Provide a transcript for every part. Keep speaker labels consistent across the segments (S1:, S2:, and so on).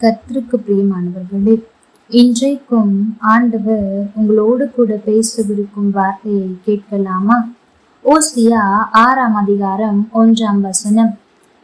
S1: கர்த்தருக்கு பிரியமானவர்களே இன்றைக்கும் ஆண்டவர் உங்களோடு கூட பேசவிருக்கும் வார்த்தையை கேட்கலாமா? ஓசியா ஆறாம் அதிகாரம் ஒன்றாம் வசனம்.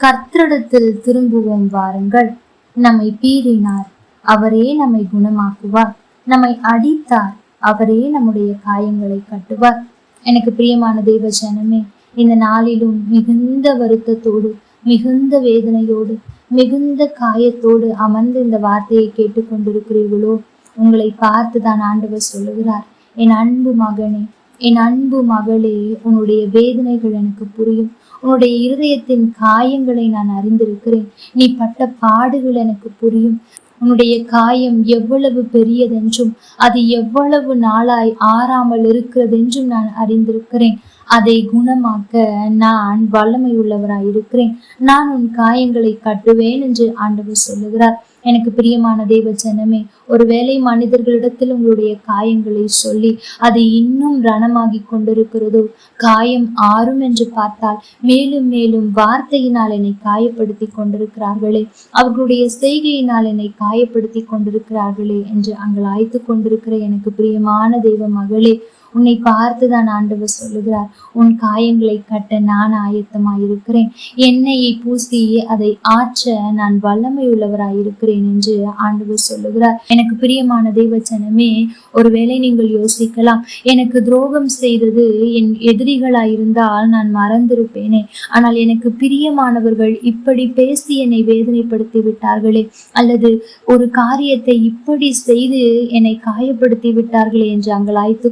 S1: கர்த்தரிடத்தில் திரும்புவோம் வாருங்கள். நம்மை பீறினார் அவரே நம்மை குணமாக்குவார். நம்மை அடித்தார் அவரே நம்முடைய காயங்களை கட்டுவார். எனக்கு பிரியமான தேவ ஜனமே இந்த நாளிலும் மிகுந்த வருத்தத்தோடு மிகுந்த வேதனையோடு மிகுந்த காயத்தோடு அமர்ந்து இந்த வார்த்தையை கேட்டுக்கொண்டிருக்கிறீர்களோ? உங்களை பார்த்து தான் ஆண்டவர் சொல்லுகிறார். என் அன்பு மகனே என் அன்பு மகளே உன்னுடைய வேதனைகள் எனக்கு புரியும். உன்னுடைய இருதயத்தின் காயங்களை நான் அறிந்திருக்கிறேன். நீ பட்ட பாடுகள் எனக்கு புரியும். உன்னுடைய காயம் எவ்வளவு பெரியதென்றும் அது எவ்வளவு நாளாய் ஆறாமல் இருக்கிறதென்றும் நான் அறிந்திருக்கிறேன். அதை குணமாக்க நான் வல்லமை உள்ளவராய் இருக்கிறேன். நான் உன் காயங்களை கட்டுவேன் என்று ஆண்டவர் சொல்லுகிறார். எனக்கு பிரியமான தேவ ஜனமே ஒருவேளை மனிதர்களிடத்தில் உங்களுடைய காயங்களை சொல்லி அது இன்னும் ரணமாகி கொண்டிருக்கிறதோ காயம் ஆறும் என்று பார்த்தால் மேலும் மேலும் வார்த்தையினால் என்னை காயப்படுத்தி கொண்டிருக்கிறார்களே அவர்களுடைய செய்கையினால் என்னை காயப்படுத்தி கொண்டிருக்கிறார்களே என்று அங்கலாய்த்து கொண்டிருக்கிற எனக்கு பிரியமான தெய்வ மகளே உன்னை பார்த்து தான் ஆண்டவர் சொல்லுகிறார். உன் காயங்களை கட்ட நான் ஆயத்தமாய் இருக்கிறேன். எண்ணெயை பூசி அதை ஆற்ற நான் வல்லமை உள்ளவராய் இருக்கிறேன் என்று ஆண்டவர் சொல்லுகிறார். எனக்கு பிரியமான தெய்வச்சனமே ஒருவேளை நீங்கள் யோசிக்கலாம். எனக்கு துரோகம் செய்தது என் எதிரிகளாயிருந்தால் நான் மறந்திருப்பேனே. ஆனால் எனக்கு பிரியமானவர்கள் இப்படி பேசி என்னை வேதனைப்படுத்தி விட்டார்களே. அல்லது ஒரு காரியத்தை இப்படி செய்து என்னை காயப்படுத்தி விட்டார்களே என்று அங்கலாய்த்து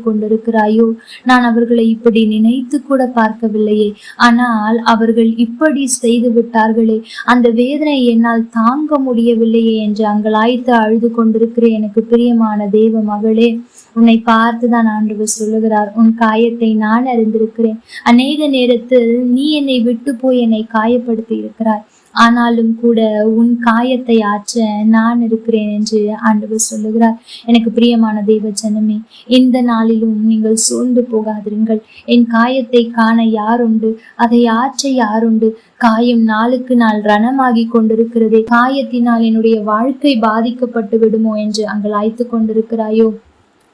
S1: கொண்டிருக்கிறாயோ நான் அவர்களை இப்படி நினைத்து கூட பார்க்கவில்லையே. ஆனால் அவர்கள் இப்படி செய்து விட்டார்களே அந்த வேதனை என்னால் தாங்க முடியவில்லையே என்று அங்கலாய்த்து அழுது கொண்டிருக்கிற எனக்கு பிரியமான தேவ மகளே உன்னை பார்த்துதான் ஆண்டவர் சொல்லுகிறார். உன் காயத்தை நான் அறிந்திருக்கிறேன். அநேக நேரத்தில் நீ என்னை விட்டு போய் என்னை காயப்படுத்தி இருக்கிறாய். ஆனாலும் கூட உன் காயத்தை ஆற்ற நான் இருக்கிறேன் என்று ஆண்டவர் சொல்லுகிறார். எனக்கு பிரியமான தெய்வ ஜனமே இந்த நாளிலும் நீங்கள் சோர்ந்து போகாதிருங்கள். என் காயத்தை காண யாருண்டு? அதை ஆற்ற யாருண்டு? காயம் நாளுக்கு நாள் ரணமாகி கொண்டிருக்கிறதே. காயத்தினால் என்னுடைய வாழ்க்கை பாதிக்கப்பட்டு விடுமோ என்று அங்கலாய்த்து கொண்டிருக்கிறாயோ?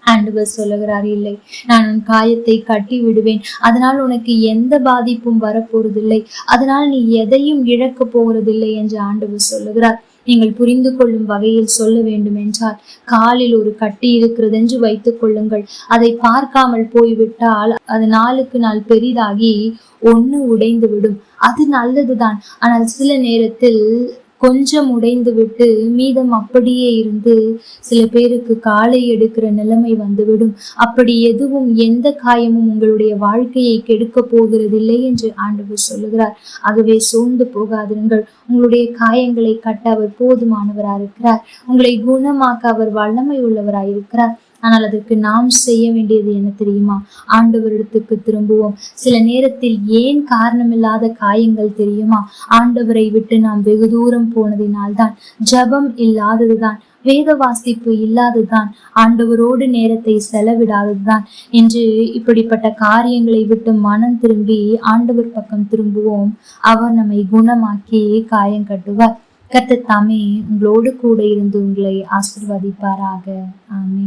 S1: ஆண்டவர் சொல்லுகிறார் இல்லை நான் உன் காயத்தை கட்டி விடுவேன் அதனால் உனக்கு எந்த பாதிப்பும் வரப்போறதில்லை. அதனால் நீ எதையும் இழக்க போகிறதில்லை என்று ஆண்டவர் சொல்லுகிறார். நீங்கள் புரிந்து கொள்ளும் வகையில் சொல்ல வேண்டும் என்றால் காலில் ஒரு கட்டி இருக்கிறது என்று வைத்துக் கொள்ளுங்கள். அதை பார்க்காமல் போய்விட்டால் அது நாளுக்கு நாள் பெரிதாகி ஒண்ணு உடைந்து விடும் அது நல்லதுதான். ஆனால் சில நேரத்தில் கொஞ்சம் உடைந்து விட்டு மீதம் அப்படியே இருந்து சில பேருக்கு காலை எடுக்கிற நிலைமை வந்துவிடும். அப்படி எதுவும் எந்த காயமும் உங்களுடைய வாழ்க்கையை கெடுக்க போகிறதில்லை என்று ஆண்டவர் சொல்லுகிறார். ஆகவே சோர்ந்து போகாதிருங்கள். உங்களுடைய காயங்களை கட்ட அவர் போதுமானவராக இருக்கிறார் உங்களை குணமாக்க அவர் வல்லமை உள்ளவராய் இருக்கிறார் ஆனால் அதற்கு நாம் செய்ய வேண்டியது என்ன தெரியுமா? ஆண்டவரிடத்துக்கு திரும்புவோம். சில நேரத்தில் ஏன் காரணமில்லாத காயங்கள் தெரியுமா? ஆண்டவரை விட்டு நாம் வெகு தூரம் போனதினால்தான் ஜபம் இல்லாததுதான் வேத வாசிப்பு இல்லாததுதான் ஆண்டவரோடு நேரத்தை செலவிடாததுதான் என்று இப்படிப்பட்ட காரியங்களை விட்டு மனம் திரும்பி ஆண்டவர் பக்கம் திரும்புவோம். அவர் நம்மை குணமாக்கி காயம் கட்டுவார். கத்த தாமே உங்களோடு கூட இருந்து உங்களை ஆசிர்வதிப்பாராக. ஆமே